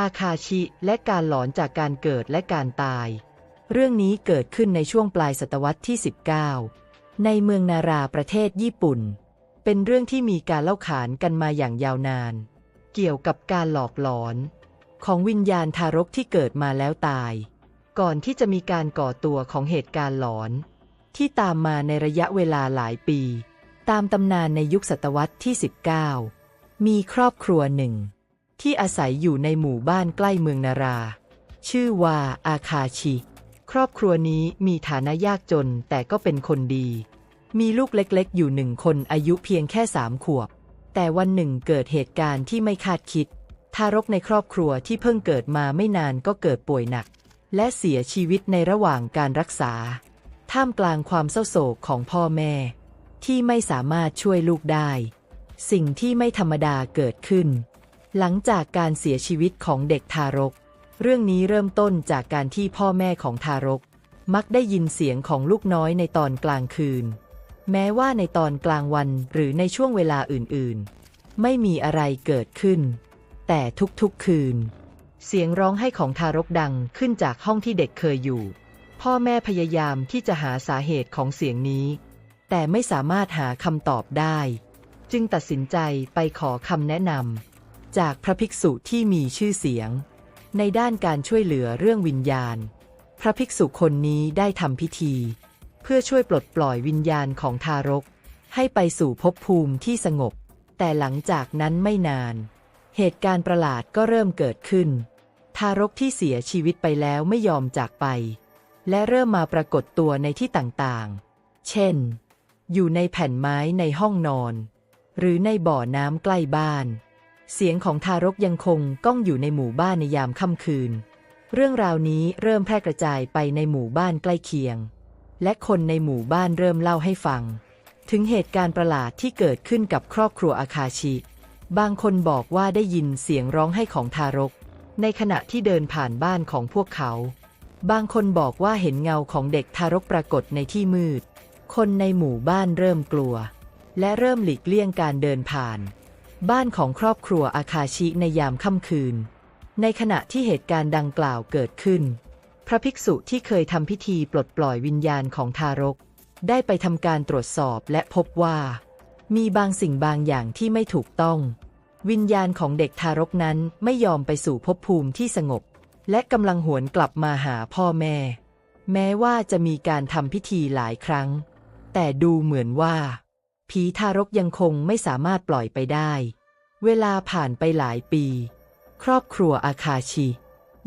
อาคาชิและการหลอนจากการเกิดและการตาย เรื่องนี้เกิดขึ้นในช่วงปลายศตวรรษที่ 19 ในเมืองนาราประเทศญี่ปุ่น เป็นเรื่องที่มีการเล่าขานกันมาอย่างยาวนาน เกี่ยวกับการหลอกหลอน ของวิญญาณทารกที่เกิดมาแล้วตาย ก่อนที่จะมีการก่อตัวของเหตุการณ์หลอน ที่ตามมาในระยะเวลาหลายปี ตามตำนานในยุคศตวรรษที่ 19 มีครอบครัวหนึ่ง ที่อาศัยอยู่ในหมู่บ้านใกล้เมืองนารา ชื่อว่าอาคาชิ ครอบครัวนี้มีฐานะยากจนแต่ก็เป็นคนดี มีลูกเล็กๆ อยู่หนึ่งคนอายุเพียงแค่สามขวบ แต่วันหนึ่งเกิดเหตุการณ์ที่ไม่คาดคิด ทารกในครอบครัวที่เพิ่งเกิดมาไม่นานก็เกิดป่วยหนัก และเสียชีวิตในระหว่างการรักษา ท่ามกลางความเศร้าโศกของพ่อแม่ ที่ไม่สามารถช่วยลูกได้ สิ่งที่ไม่ธรรมดาเกิดขึ้น หลังจากการเสียชีวิตของเด็กทารก เรื่องนี้เริ่มต้นจากการที่พ่อแม่ของทารก มักได้ยินเสียงของลูกน้อยในตอนกลางคืน แม้ว่าในตอนกลางวันหรือในช่วงเวลาอื่นๆ ไม่มีอะไรเกิดขึ้น แต่ทุกๆคืน เสียงร้องไห้ของทารกดังขึ้นจากห้องที่เด็กเคยอยู่ พ่อแม่พยายามที่จะหาสาเหตุของเสียงนี้ แต่ไม่สามารถหาคำตอบได้ จึงตัดสินใจไปขอคำแนะนำ จากพระภิกษุที่มีชื่อเสียง ในด้านการช่วยเหลือเรื่องวิญญาณ พระภิกษุคนนี้ได้ทำพิธี เพื่อช่วยปลดปล่อยวิญญาณของทารก ให้ไปสู่ภพภูมิที่สงบ แต่หลังจากนั้นไม่นาน เหตุการณ์ประหลาดก็เริ่มเกิดขึ้น ทารกที่เสียชีวิตไปแล้วไม่ยอมจากไป และเริ่มมาปรากฏตัวในที่ต่างๆ เช่น อยู่ในแผ่นไม้ในห้องนอน หรือในบ่อน้ำใกล้บ้าน เสียงของทารกยังคงก้องอยู่ในหมู่บ้านในยามค่ำคืน เรื่องราวนี้เริ่มแพร่กระจายไปในหมู่บ้านใกล้เคียง และคนในหมู่บ้านเริ่มเล่าให้ฟัง ถึงเหตุการณ์ประหลาดที่เกิดขึ้นกับครอบครัวอาคาชิ บางคนบอกว่าได้ยินเสียงร้องไห้ของทารก ในขณะที่เดินผ่านบ้านของพวกเขา บางคนบอกว่าเห็นเงาของเด็กทารกปรากฏในที่มืด คนในหมู่บ้านเริ่มกลัว และเริ่มหลีกเลี่ยงการเดินผ่าน บ้านของครอบครัวอาคาชิในยามค่ำคืน ในขณะที่เหตุการณ์ดังกล่าวเกิดขึ้น พระภิกษุที่เคยทำพิธีปลดปล่อยวิญญาณของทารก ได้ไปทำการตรวจสอบและพบว่า มีบางสิ่งบางอย่างที่ไม่ถูกต้อง วิญญาณของเด็กทารกนั้นไม่ยอมไปสู่ภพภูมิที่สงบ และกำลังหวนกลับมาหาพ่อแม่ แม้ว่าจะมีการทำพิธีหลายครั้ง แต่ดูเหมือนว่า ผีทารกยังคงไม่สามารถปล่อยไปได้ เวลาผ่านไปหลายปี ครอบครัวอาคาชิ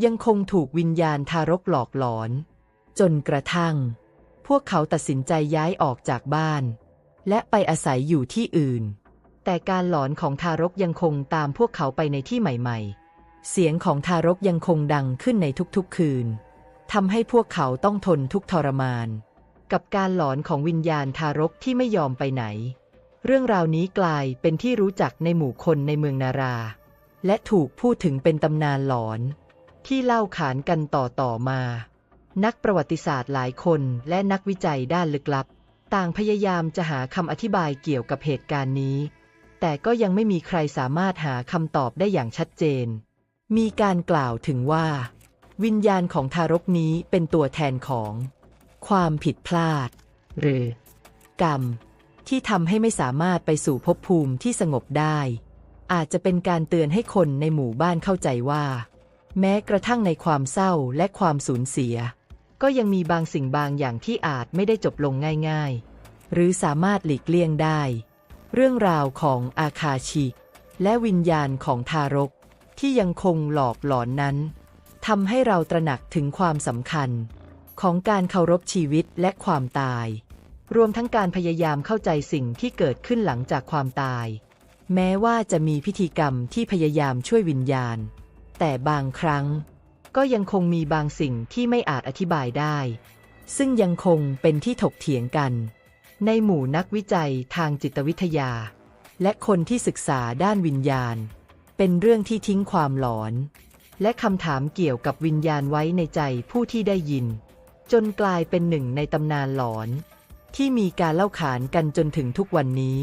ยังคงถูกวิญญาณทารกหลอกหลอน จนกระทั่ง พวกเขาตัดสินใจย้ายออกจากบ้าน และไปอาศัยอยู่ที่อื่น แต่การหลอนของทารกยังคงตามพวกเขาไปในที่ใหม่ ๆ เสียงของทารกยังคงดังขึ้นในทุกๆคืนทำให้พวกเขาต้องทนทุกทรมาน กับการหลอนของวิญญาณทารกที่ไม่ยอมไปไหน เรื่องราวนี้กลายเป็นที่รู้จักในหมู่คนในเมืองนารา และถูกพูดถึงเป็นตำนานหลอน ที่เล่าขานกันต่อต่อมา นักประวัติศาสตร์หลายคนและนักวิจัยด้านลึกลับ ต่างพยายามจะหาคำอธิบายเกี่ยวกับเหตุการณ์นี้ แต่ก็ยังไม่มีใครสามารถหาคำตอบได้อย่างชัดเจน มีการกล่าวถึงว่า วิญญาณของทารกนี้เป็นตัวแทนของ ความผิดพลาด หรือ กรรม ที่ทำให้ไม่สามารถไปสู่ภพภูมิที่สงบได้ อาจจะเป็นการเตือนให้คนในหมู่บ้านเข้าใจว่า แม้กระทั่งในความเศร้าและความสูญเสีย ก็ยังมีบางสิ่งบางอย่างที่อาจไม่ได้จบลงง่าย ๆ หรือสามารถหลีกเลี่ยงได้ เรื่องราวของอาคาชิ และวิญญาณของทารกที่ยังคงหลอกหลอนนั้นทำให้เราตระหนักถึงความสำคัญ ของการเคารพชีวิตและความตาย รวมทั้งการพยายามเข้าใจสิ่งที่เกิดขึ้นหลังจากความตาย แม้ว่าจะมีพิธีกรรมที่พยายามช่วยวิญญาณ แต่บางครั้ง ก็ยังคงมีบางสิ่งที่ไม่อาจอธิบายได้ ซึ่งยังคงเป็นที่ถกเถียงกัน ในหมู่นักวิจัยทางจิตวิทยา และคนที่ศึกษาด้านวิญญาณ เป็นเรื่องที่ทิ้งความหลอนและคำถามเกี่ยวกับวิญญาณไว้ในใจผู้ที่ได้ยิน จนกลายเป็นหนึ่งในตำนานหลอน ที่มีการเล่าขานกันจนถึงทุกวันนี้